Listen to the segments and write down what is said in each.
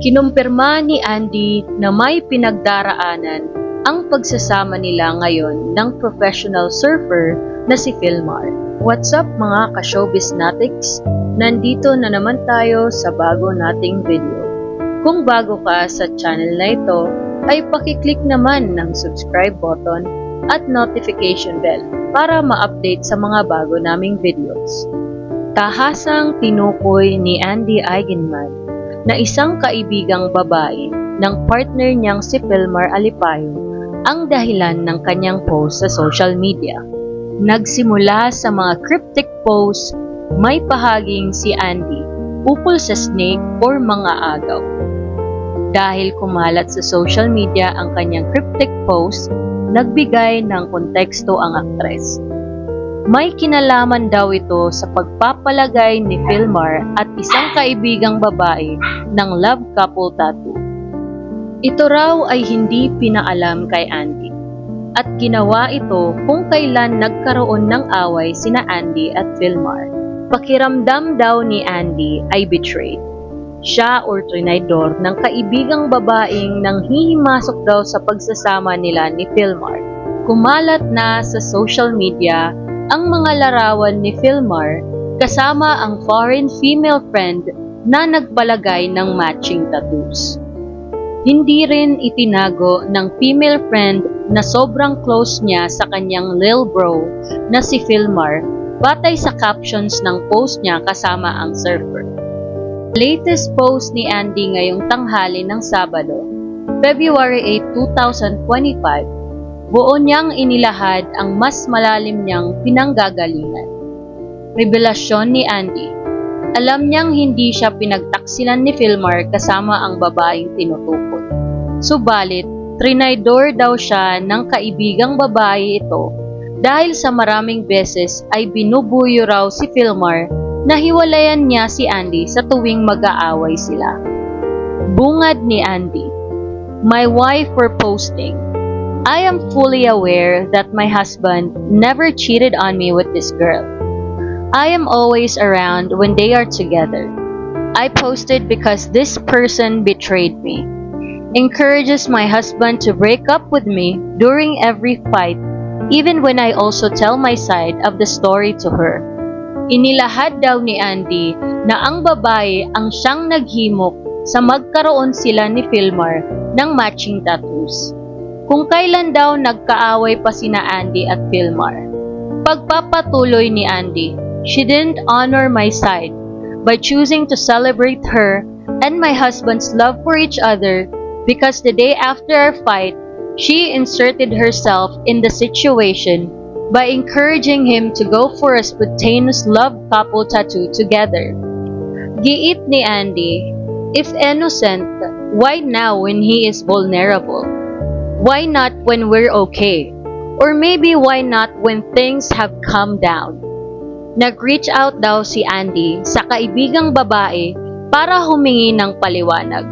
Kinumpirma ni Andy na may pinagdaraanan ang pagsasama nila ngayon ng professional surfer na si Philmar. What's up mga ka-showbiz natics? Nandito na naman tayo sa bago nating video. Kung bago ka sa channel na ito, ay pakiclick naman ng subscribe button at notification bell para ma-update sa mga bago naming videos. Tahasang tinukoy ni Andy Eigenman na isang kaibigang babae ng partner niyang si Pelmar Alipayo ang dahilan ng kanyang post sa social media. Nagsimula sa mga cryptic posts, may pahaging si Andy upol sa snake or mga agaw. Dahil kumalat sa social media ang kanyang cryptic post, nagbigay ng konteksto ang aktres. May kinalaman daw ito sa pagpapalagay ni Philmar at isang kaibigang babae ng love couple tattoo. Ito raw ay hindi pinaalam kay Andy at ginawa ito kung kailan nagkaroon ng away sina Andy at Philmar. Pakiramdam daw ni Andy ay betrayed. Siya or trinidor ng kaibigang babaeng nang hihimasok daw sa pagsasama nila ni Philmar. Kumalat na sa social media ang mga larawan ni Philmar kasama ang foreign female friend na nagpalagay ng matching tattoos. Hindi rin itinago ng female friend na sobrang close niya sa kanyang lil bro na si Philmar batay sa captions ng post niya kasama ang surfer. Latest post ni Andy ngayong tanghali ng Sabado, February 8, 2025, buo niyang inilahad ang mas malalim niyang pinanggagalingan. Revelasyon ni Andy, alam niyang hindi siya pinagtaksilan ni Philmar kasama ang babaeng tinutukod. Subalit, trinaydor daw siya ng kaibigang babae ito dahil sa maraming beses ay binubuyo raw si Philmar na hiwalayan niya si Andy sa tuwing mag-aaway sila. Bungad ni Andy, My wife for posting. I am fully aware that my husband never cheated on me with this girl. I am always around when they are together. I posted because this person betrayed me. Encourages my husband to break up with me during every fight, even when I also tell my side of the story to her. Inilahad daw ni Andy na ang babae ang siyang naghimok sa magkaroon sila ni Philmar ng matching tattoos. Kung kailan daw nagkaaway pa sina Andy at Philmar. Pagpapatuloy ni Andy, she didn't honor my side by choosing to celebrate her and my husband's love for each other because the day after our fight, she inserted herself in the situation by encouraging him to go for a spontaneous love couple tattoo together. Giit ni Andy, if innocent, why now when he is vulnerable? Why not when we're okay? Or maybe why not when things have calmed down? Nag-reach out daw si Andy sa kaibigang babae para humingi ng paliwanag.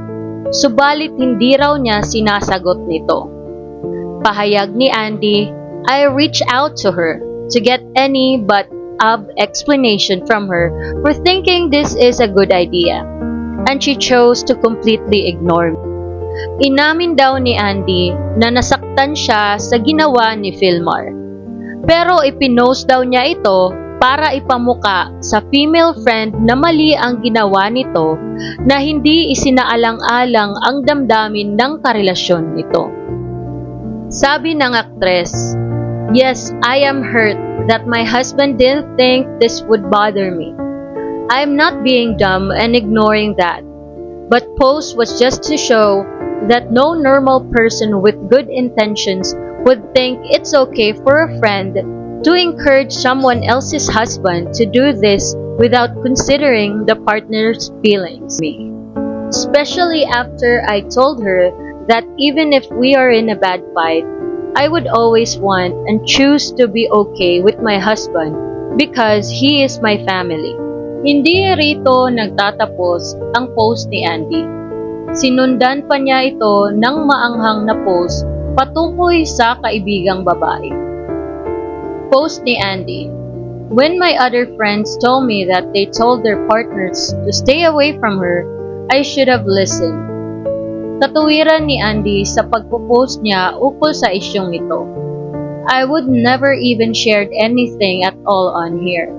Subalit hindi raw niya sinasagot nito. Pahayag ni Andy I reached out to her to get any but of explanation from her for thinking this is a good idea, and she chose to completely ignore me. Inamin daw ni Andy na nasaktan siya sa ginawa ni Philmar. Pero ipinost daw niya ito para ipamuka sa female friend na mali ang ginawa nito na hindi isinaalang-alang ang damdamin ng karelasyon nito. Sabi ng aktres, Yes, I am hurt that my husband didn't think this would bother me. I am not being dumb and ignoring that. But post was just to show that no normal person with good intentions would think it's okay for a friend to encourage someone else's husband to do this without considering the partner's feelings. Me. Especially after I told her that even if we are in a bad fight, I would always want and choose to be okay with my husband because he is my family. Hindi rito nagtatapos ang post ni Andy. Sinundan pa niya ito ng maanghang na post patungkoy sa kaibigang babae. Post ni Andy, When my other friends told me that they told their partners to stay away from her, I should have listened. Katuwiran ni Andy sa pagpo-post niya ukol sa isyong ito. I would never even shared anything at all on here.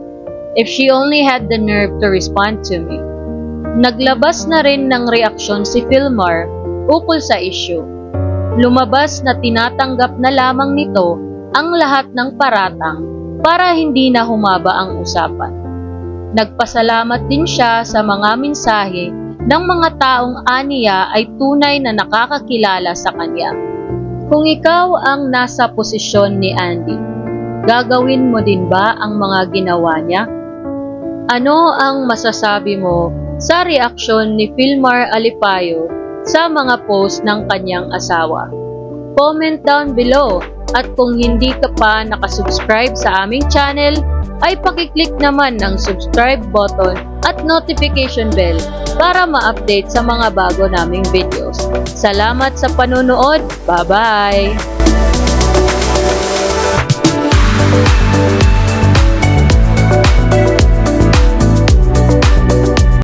If she only had the nerve to respond to me. Naglabas na rin ng reaksyon si Philmar ukol sa issue. Lumabas na tinatanggap na lamang nito ang lahat ng paratang para hindi na humaba ang usapan. Nagpasalamat din siya sa mga mensahe ng mga taong aniya ay tunay na nakakakilala sa kanya. Kung ikaw ang nasa posisyon ni Andy, gagawin mo din ba ang mga ginawa niya? Ano ang masasabi mo sa reaksyon ni Filmar Alipayo sa mga post ng kanyang asawa. Comment down below at kung hindi ka pa nakasubscribe sa aming channel, ay pakiclick naman ng subscribe button at notification bell para ma-update sa mga bago naming videos. Salamat sa panonood! Bye-bye!